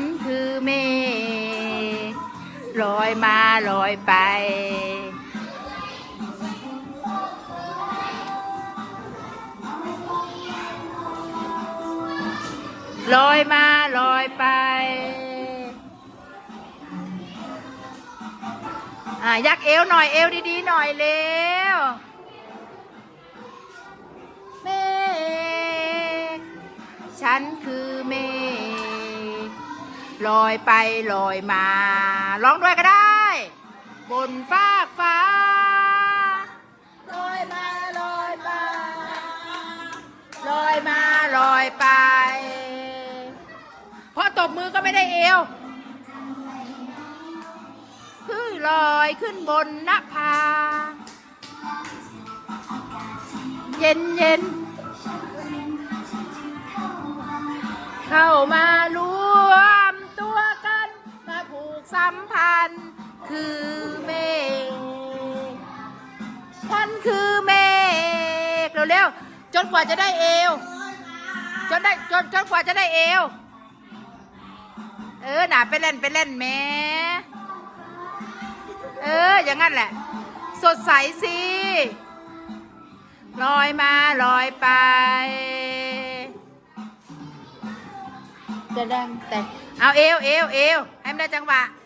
นคือเมฆลอยมาลอยไป ลอยมาลอยไป อะยักเอวหน่อยเอวดีๆหน่อยเร็วเมฆฉันคือเมฆ ลอยไปลอยมาร้องด้วยก็ได้ บนฟากฟ้าลอยมาลอยไปลอยมาลอยไป เพราะตบมือก็ไม่ได้เอวคือลอยขึ้นบนนภา เย็นเย็น เข้ามาร สัมพันธ์คือเมฆฉันคือเมฆเร็วๆจนกว่าจะได้เอว จนได้จนจนกว่าจะได้เอว เออหนาไปเล่นไปเล่นแหม่เออ อย่างนั้นแหละ สดใสสิลอยมาลอยไปจะดังแต่เอาเอวเอวเอวให้มันได้จังหวะเอออะ